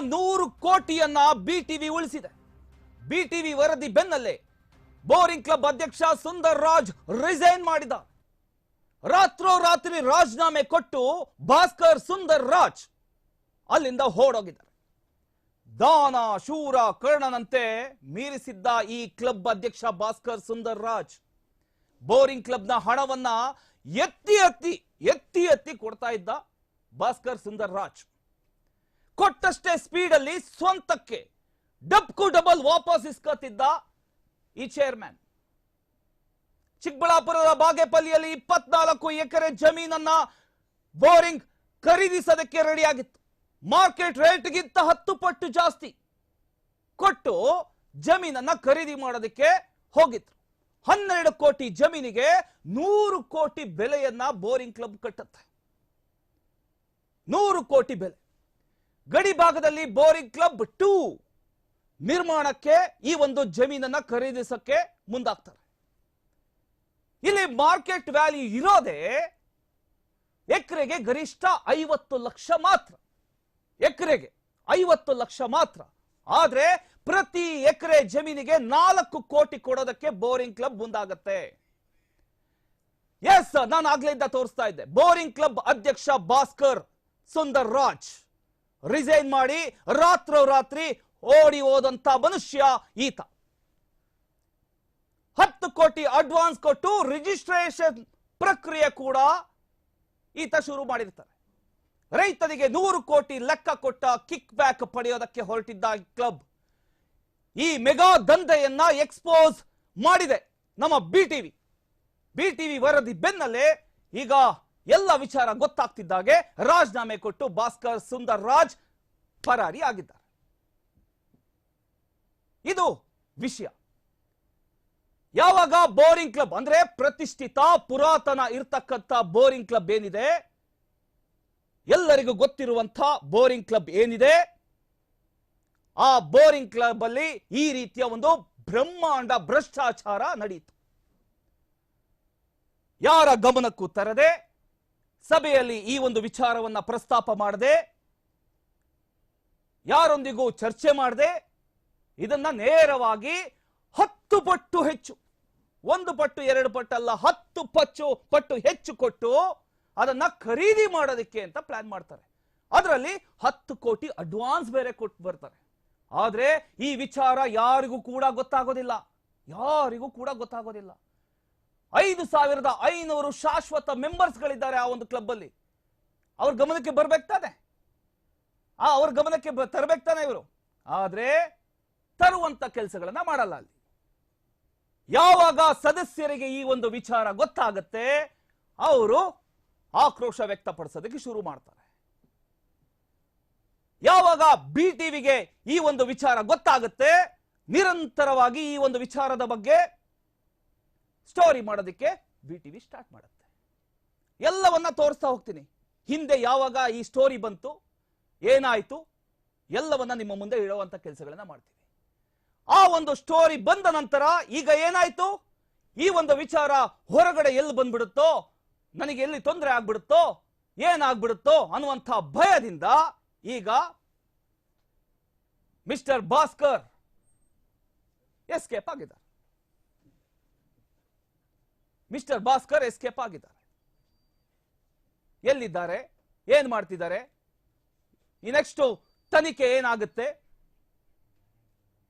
ನೂರು ಕೋಟಿಯನ್ನ BTV ಉಳಿಸಿದೆ. BTV ವರದಿ ಬೆನ್ನಲ್ಲೇ ಬೋರಿಂಗ್ ಕ್ಲಬ್ ಅಧ್ಯಕ್ಷ ಸುಂದರ್ ರಾಜ್ ರಿಸೈನ್ ಮಾಡಿದ ರಾತ್ರೋರಾತ್ರಿ ರಾಜೀನಾಮೆ ಕೊಟ್ಟು ಭಾಸ್ಕರ್ ಸುಂದರ್ ರಾಜ್ ಅಲ್ಲಿಂದ ಓಡೋಗಿದ್ದಾರೆ. ದಾನ, ಶೂರ, ಕರ್ಣನಂತೆ ಮೀರಿಸಿದ್ದ ಈ ಕ್ಲಬ್ ಅಧ್ಯಕ್ಷ ಭಾಸ್ಕರ್ ಸುಂದರ್ ರಾಜ್ ಬೋರಿಂಗ್ ಕ್ಲಬ್ನ ಹಣವನ್ನ ಎತ್ತಿ ಎತ್ತಿ ಎತ್ತಿ ಎತ್ತಿ ಕೊಡ್ತಾ ಇದ್ದ ಭಾಸ್ಕರ್ ಸುಂದರ್ ರಾಜ್. ಕೊಟ್ಟಷ್ಟೇ ಸ್ಪೀಡಲ್ಲಿ ಸ್ವಂತಕ್ಕೆ ಡಬ್ಕು ಡಬಲ್ ವಾಪಸ್ ಇಸ್ಕತ್ತಿದ್ದ ಈ ಚೇರ್ಮನ್ ಚಿಕ್ಕಬಳ್ಳಾಪುರದ ಬಾಗೇಪಲ್ಲಿಯಲ್ಲಿ ಇಪ್ಪತ್ನಾಲ್ಕು ಎಕರೆ ಜಮೀನನ್ನ ಬೋರಿಂಗ್ ಖರೀದಿಸೋದಕ್ಕೆ ರೆಡಿಯಾಗಿತ್ತು. ಮಾರ್ಕೆಟ್ ರೇಟ್ಗಿಂತ ಹತ್ತು ಪಟ್ಟು ಜಾಸ್ತಿ. ಕೊಟ್ಟು ಜಮೀನನ್ನ ಖರೀದಿ ಮಾಡೋದಕ್ಕೆ ಹೋಗಿದ್ರು. ಹನ್ನೆರಡು ಕೋಟಿ ಜಮೀನಿಗೆ ನೂರು ಕೋಟಿ ಬೆಲೆಯನ್ನ ಬೋರಿಂಗ್ ಕ್ಲಬ್ ಕಟ್ಟುತ್ತೆ. ನೂರು ಕೋಟಿ ಬೆಲೆ. ಗಡಿ ಭಾಗದಲ್ಲಿ ಬೋರಿಂಗ್ ಕ್ಲಬ್ ಟೂ ನಿರ್ಮಾಣಕ್ಕೆ ಈ ಒಂದು ಜಮೀನನ್ನ ಖರೀದಿಸಕ್ಕೆ ಮುಂದಾಗ್ತಾರೆ. ಇಲ್ಲಿ ಮಾರ್ಕೆಟ್ ವ್ಯಾಲ್ಯೂ ಇರೋದೇ ಎಕರೆಗೆ ಗರಿಷ್ಠ ಐವತ್ತು ಲಕ್ಷ ಮಾತ್ರ. ಎಕರೆಗೆ ಐವತ್ತು ಲಕ್ಷ ಮಾತ್ರ. ಆದ್ರೆ ಪ್ರತಿ ಎಕರೆ ಜಮೀನಿಗೆ ನಾಲ್ಕು ಕೋಟಿ ಕೊಡೋದಕ್ಕೆ ಬೋರಿಂಗ್ ಕ್ಲಬ್ ಮುಂದಾಗತ್ತೆ. ಎಸ್ ನಾನು ಆಗ್ಲಿಂದ ತೋರಿಸ್ತಾ ಇದ್ದೆ. ಬೋರಿಂಗ್ ಕ್ಲಬ್ ಅಧ್ಯಕ್ಷ ಭಾಸ್ಕರ್ ಸುಂದರ್ ರಾಜ್. ರಿಸೈನ್ ಮಾಡಿ ರಾತ್ರೋರಾತ್ರಿ ಓಡಿ ಹೋದಂತ ಮನುಷ್ಯ ಈತ. ಹತ್ತು ಕೋಟಿ ಅಡ್ವಾನ್ಸ್ ಕೊಟ್ಟು ರಿಜಿಸ್ಟ್ರೇಷನ್ ಪ್ರಕ್ರಿಯೆ ಕೂಡ ಈತ ಶುರು ಮಾಡಿರ್ತಾರೆ. ರೈತರಿಗೆ ನೂರು ಕೋಟಿ ಲೆಕ್ಕ ಕೊಟ್ಟ ಕಿಕ್ ಬ್ಯಾಕ್ ಪಡೆಯೋದಕ್ಕೆ ಹೊರಟಿದ್ದ ಕ್ಲಬ್ ಈ ಮೆಗಾ ದಂಧೆಯನ್ನ ಎಕ್ಸ್ಪೋಸ್ ಮಾಡಿದೆ ನಮ್ಮ ಬಿ ಟಿವಿ ಬಿ ಟಿವಿ ವರದಿ ಬೆನ್ನಲ್ಲೇ ಈಗ ಎಲ್ಲ ವಿಚಾರ ಗೊತ್ತಾಗ್ತಿದ್ದಾಗೆ ರಾಜೀನಾಮೆ ಕೊಟ್ಟು ಭಾಸ್ಕರ್ ಸುಂದರ್ ರಾಜ್ ಪರಾರಿ ಆಗಿದ್ದಾರೆ. ಇದು ವಿಷಯ. ಯಾವಾಗ ಬೋರಿಂಗ್ ಕ್ಲಬ್ ಅಂದ್ರೆ ಪ್ರತಿಷ್ಠಿತ ಪುರಾತನ ಇರ್ತಕ್ಕಂಥ ಬೋರಿಂಗ್ ಕ್ಲಬ್ ಏನಿದೆ? ಎಲ್ಲರಿಗೂ ಗೊತ್ತಿರುವಂತ ಬೋರಿಂಗ್ ಕ್ಲಬ್ ಏನಿದೆ? ಆ ಬೋರಿಂಗ್ ಕ್ಲಬ್ ಅಲ್ಲಿ ಈ ರೀತಿಯ ಒಂದು ಬ್ರಹ್ಮಾಂಡ ಭ್ರಷ್ಟಾಚಾರ ನಡೆಯಿತು ಯಾರ ಗಮನಕ್ಕೂ ತರದೆ ಸಭೆಯಲ್ಲಿ ಈ ಒಂದು ವಿಚಾರವನ್ನ ಪ್ರಸ್ತಾಪ ಮಾಡದೆ, ಯಾರೊಂದಿಗೂ ಚರ್ಚೆ ಮಾಡದೆ, ಇದನ್ನ ನೇರವಾಗಿ ಹತ್ತು ಪಟ್ಟು ಹೆಚ್ಚು, ಒಂದು ಪಟ್ಟು, ಎರಡು ಪಟ್ಟು ಅಲ್ಲ, ಹತ್ತು ಪಚ್ಚು, ಪಟ್ಟು ಹೆಚ್ಚು ಕೊಟ್ಟು ಅದನ್ನ ಖರೀದಿ ಮಾಡೋದಕ್ಕೆ ಅಂತ ಪ್ಲಾನ್ ಮಾಡ್ತಾರೆ. ಅದರಲ್ಲಿ ಹತ್ತು ಕೋಟಿ ಅಡ್ವಾನ್ಸ್ ಬೇರೆ ಕೊಟ್ಟು ಬರ್ತಾರೆ. ಆದ್ರೆ ಈ ವಿಚಾರ ಯಾರಿಗೂ ಕೂಡ ಗೊತ್ತಾಗೋದಿಲ್ಲ. ಯಾರಿಗೂ ಕೂಡ ಗೊತ್ತಾಗೋದಿಲ್ಲ. ಐದು ಸಾವಿರದ ಐನೂರು ಶಾಶ್ವತ ಮೆಂಬರ್ಸ್ಗಳಿದ್ದಾರೆ ಆ ಒಂದು ಕ್ಲಬ್ ಅಲ್ಲಿ. ಅವ್ರ ಗಮನಕ್ಕೆ ಬರ್ಬೇಕು ತಾನೆ ಆ ಅವ್ರ ಗಮನಕ್ಕೆ ತರಬೇಕು ತಾನೆ ಇವರು. ಆದ್ರೆ ತರುವಂತ ಕೆಲಸಗಳನ್ನ ಮಾಡಲ್ಲ ಅಲ್ಲಿ. ಯಾವಾಗ ಸದಸ್ಯರಿಗೆ ಈ ಒಂದು ವಿಚಾರ ಗೊತ್ತಾಗತ್ತೆ, ಅವರು ಆಕ್ರೋಶ ವ್ಯಕ್ತಪಡಿಸೋದಕ್ಕೆ ಶುರು ಮಾಡ್ತಾರೆ. ಯಾವಾಗ ಬಿ ಟಿವಿಗೆ ಈ ಒಂದು ವಿಚಾರ ಗೊತ್ತಾಗುತ್ತೆ, ನಿರಂತರವಾಗಿ ಈ ಒಂದು ವಿಚಾರದ ಬಗ್ಗೆ ಸ್ಟೋರಿ ಮಾಡೋದಕ್ಕೆ ಬಿ ಟಿ ವಿ ಸ್ಟಾರ್ಟ್ ಮಾಡುತ್ತೆ. ಎಲ್ಲವನ್ನ ತೋರಿಸ್ತಾ ಹೋಗ್ತೀನಿ. ಹಿಂದೆ ಯಾವಾಗ ಈ ಸ್ಟೋರಿ ಬಂತು, ಏನಾಯ್ತು, ಎಲ್ಲವನ್ನ ನಿಮ್ಮ ಮುಂದೆ ಇಡುವಂತ ಕೆಲಸಗಳನ್ನ ಮಾಡ್ತೀವಿ. ಆ ಒಂದು ಸ್ಟೋರಿ ಬಂದ ನಂತರ ಈಗ ಏನಾಯ್ತು? ಈ ಒಂದು ವಿಚಾರ ಹೊರಗಡೆ ಎಲ್ಲಿ ಬಂದ್ಬಿಡುತ್ತೋ, ನನಗೆ ಎಲ್ಲಿ ತೊಂದರೆ ಆಗ್ಬಿಡುತ್ತೋ, ಏನಾಗ್ಬಿಡುತ್ತೋ ಅನ್ನುವಂಥ ಭಯದಿಂದ ಈಗ ಮಿಸ್ಟರ್ ಭಾಸ್ಕರ್ ಎಸ್ಕೇಪ್ ಆಗಿದ್ದಾರೆ. ಮಿಸ್ಟರ್ ಭಾಸ್ಕರ್ ಎಸ್ಕೇಪ್ ಆಗಿದ್ದಾರೆ. ಎಲ್ಲಿದ್ದಾರೆ? ಏನ್ ಮಾಡ್ತಿದ್ದಾರೆ? ಈ ತನಿಖೆ ಏನಾಗುತ್ತೆ?